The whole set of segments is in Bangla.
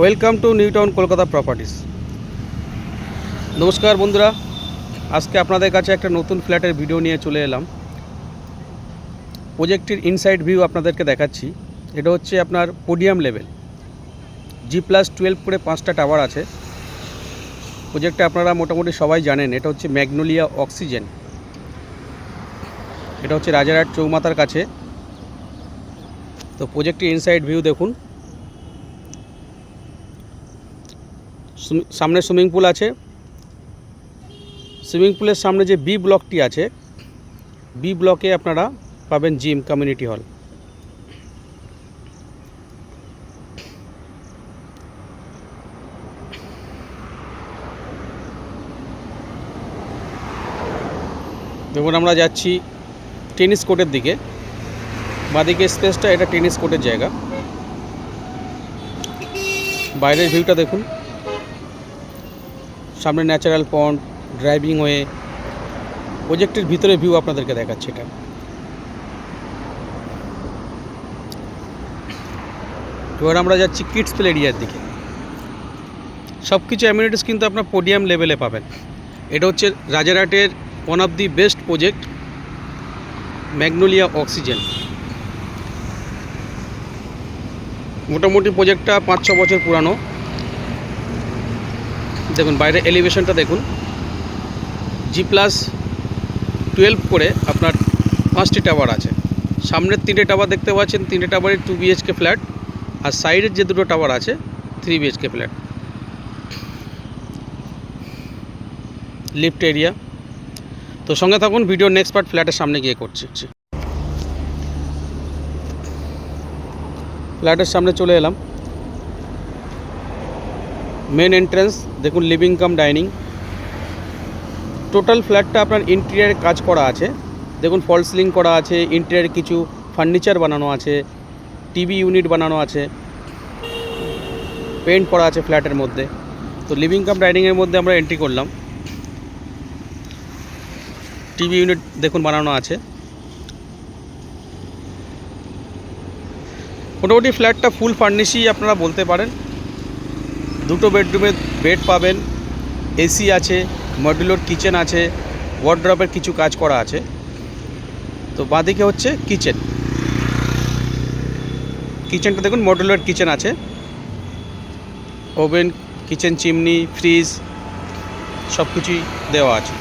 Welcome to New Town Kolkata properties নমস্কার বন্ধুরা, আজকে আপনাদের কাছে একটা নতুন ফ্ল্যাটের ভিডিও নিয়ে চলে এলাম। প্রজেক্টটির ইনসাইড ভিউ আপনাদেরকে দেখাচ্ছি। এটা হচ্ছে আপনার podium level G plus twelve করে পাঁচটা টাওয়ার আছে। প্রজেক্টটা আপনারা মোটামুটি সবাই জানেন, এটা হচ্ছে ম্যাগনোলিয়া অক্সিজেন এটা হচ্ছে রাজারহাট চৌমাতার কাছে। তো প্রজেক্টটির ইনসাইড ভিউ দেখুন। সামনে সুইমিং পুল আছে। সুইমিং পুলের সামনে যে বি ব্লকটি আছে বি ব্লকে আপনারা পাবেন জিম কমিউনিটি হল দেখুন, আমরা যাচ্ছি টেনিস কোর্টের দিকে। বাঁদিকে স্পেসটা, এটা টেনিস কোর্টের জায়গা। বাইরের ভিউটা দেখুন। সামনে ন্যাচারাল পন্ড ড্রাইভিং ওয়ে প্রজেক্টের ভিতরে ভিউ আপনাদেরকে দেখাচ্ছে এটা। এবার আমরা যাচ্ছি কিডস প্লে এরিয়ার দিকে। সব কিছু অ্যামিউনিটিস কিন্তু আপনার পোডিয়াম লেভেলে পাবেন। এটা হচ্ছে রাজারহাটের one of the best project Magnolia Oxygen মোটামুটি প্রজেক্টটা পাঁচ ছ বছর পুরানো। দেখুন, বাইরে এলিভেশনটা দেখুন। জি প্লাস টুয়েলভ করে আপনার পাঁচটি টাওয়ার আছে। সামনের তিনটে টাওয়ার দেখতে পাচ্ছেন, তিনটে টাওয়ারের টু বিএইচকে ফ্ল্যাট আর সাইডের যে দুটো টাওয়ার আছে three BHK flat lift area তো সঙ্গে থাকুন ভিডিও নেক্সট পার্ট ফ্ল্যাটের সামনে গিয়ে করছি। ফ্ল্যাটের সামনে চলে এলাম। মেন এন্ট্রেন্স দেখুন লিভিং কাম ডাইনিং টোটাল ফ্ল্যাটটা আপনার ইন্টেরিয়ারে কাজ করা আছে। দেখুন ফল সিলিং করা আছে ইন্টেরিয়ারে কিছু ফার্নিচার বানানো আছে টিভি ইউনিট বানানো আছে পেন্ট করা আছে ফ্ল্যাটের মধ্যে। তো লিভিং কাম ডাইনিংয়ের মধ্যে আমরা এন্ট্রি করলাম। টিভি ইউনিট দেখুন বানানো আছে। মোটামুটি ফ্ল্যাটটা ফুল ফার্নিশই আপনারা বলতে পারেন। দুটো বেডরুমে বেড পাবেন, এসি আছে মডুলার কিচেন আছে ওয়ার্ড্রপের কিছু কাজ করা আছে। তো বাঁদিকে হচ্ছে কিচেন কিচেনটা দেখুন মডুলার কিচেন আছে। ওভেন কিচেন চিমনি ফ্রিজ সব কিছুই দেওয়া আছে।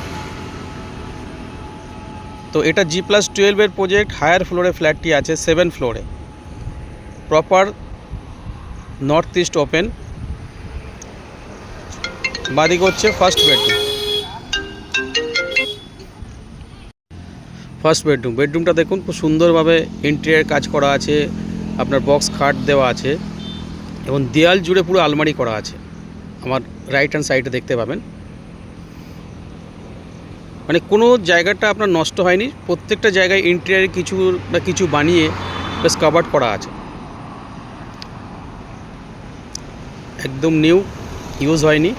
তো এটা জি প্লাস টুয়েলভের প্রজেক্ট হায়ার ফ্লোরে ফ্ল্যাটটি আছে সেভেন ফ্লোরে প্রপার নর্থ ইস্ট ওপেন বাদিকে হচ্ছে ফার্স্ট বেডরুম ফার্স্ট বেডরুম বেডরুমটা দেখুন, খুব সুন্দরভাবে ইন্টেরিয়ার কাজ করা আছে, আপনার বক্স খাট দেওয়া আছে, এবং দেয়াল জুড়ে পুরো আলমারি করা আছে। আমার রাইট হ্যান্ড সাইডে দেখতে পাবেন। মানে কোনো জায়গাটা আপনার নষ্ট হয়নি, প্রত্যেকটা জায়গায় ইন্টেরিয়ারে কিছু না কিছু বানিয়ে বেশ কাভার্ড করা আছে। একদম নিউ ইউজ হয়নি।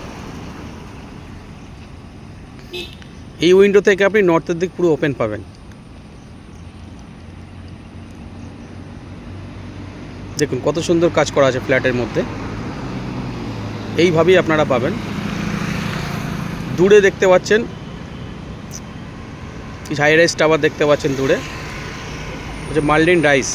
এই উইন্ডো থেকে আপনি নর্থের দিক পুরো ওপেন পাবেন। দেখুন, কত সুন্দর কাজ করা আছে ফ্ল্যাটের মধ্যে। এইভাবেই আপনারা পাবেন। দূরে দেখতে পাচ্ছেন হাই রাইস টাওয়ার দেখতে পাচ্ছেন দূরে। হচ্ছে মাল্ডিন রাইস।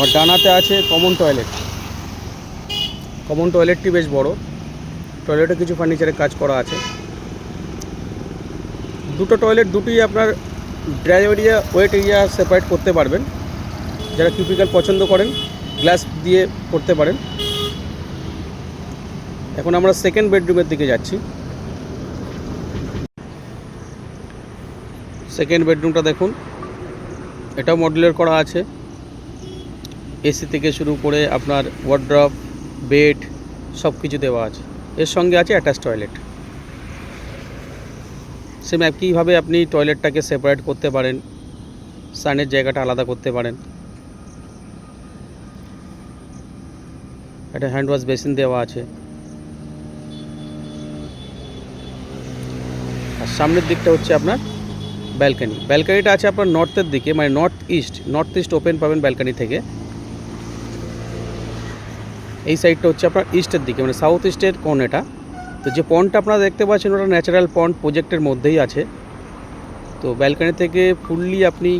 আর ডানাতে আছে কমন টয়লেট কমন টয়লেটটি বেশ বড়। টয়লেটে কিছু ফার্নিচারের কাজ করা আছে। দুটো টয়লেট দুটোই আপনার dry area wet area separate করতে পারবেন। যারা কিউপিক্যাল পছন্দ করেন গ্লাস দিয়ে করতে পারেন। এখন আমরা সেকেন্ড বেডরুমের দিকে যাচ্ছি। সেকেন্ড বেডরুমটা দেখুন। এটাও মডেলের করা আছে। এসি থেকে শুরু করে আপনার ওয়ার্ড্রপ বেড সব কিছু দেওয়া আছে। এর সঙ্গে আছে অ্যাটাচ টয়লেট সেম একইভাবে আপনি টয়লেটটাকে সেপারেট করতে পারেন সানের জায়গাটা আলাদা করতে পারেন। একটা হ্যান্ড ওয়াশ বেসিন দেওয়া আছে। আর সামনের দিকটা হচ্ছে আপনার ব্যালকানি ব্যালকানিটা আছে আপনার নর্থের দিকে মানে north east north east open পাবেন ব্যালকানি থেকে। এই সাইডটা হচ্ছে আপনার ইস্টের দিকে মানে সাউথ ইস্টের কোন এটা। তো যে পন্ডটা আপনারা দেখতে পাচ্ছেন, ওটা ন্যাচারাল পন্ড প্রজেক্টের মধ্যেই আছে। তো ব্যালকানি থেকে ফুললি আপনি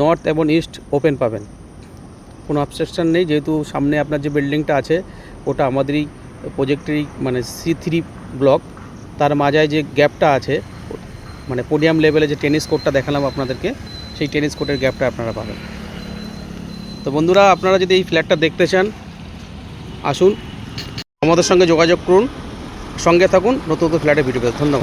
নর্থ এবং ইস্ট ওপেন পাবেন। কোনো অবস্ট্রাকশন নেই, যেহেতু সামনে আপনার যে বিল্ডিংটা আছে, ওটা আমাদেরই প্রজেক্টেরই মানে সি থ্রি ব্লক তার মাঝায় যে গ্যাপটা আছে মানে পোডিয়াম লেভেলে যে টেনিস কোর্টটা দেখালাম আপনাদেরকে, সেই টেনিস কোর্টের গ্যাপটা আপনারা পাবেন। তো বন্ধুরা, আপনারা যদি এই ফ্ল্যাটটা দেখতে চান আসুন আমাদের সঙ্গে যোগাযোগ করুন সঙ্গে থাকুন নতুন নতুন ফ্ল্যাটের ভিডিও ধন্যবাদ।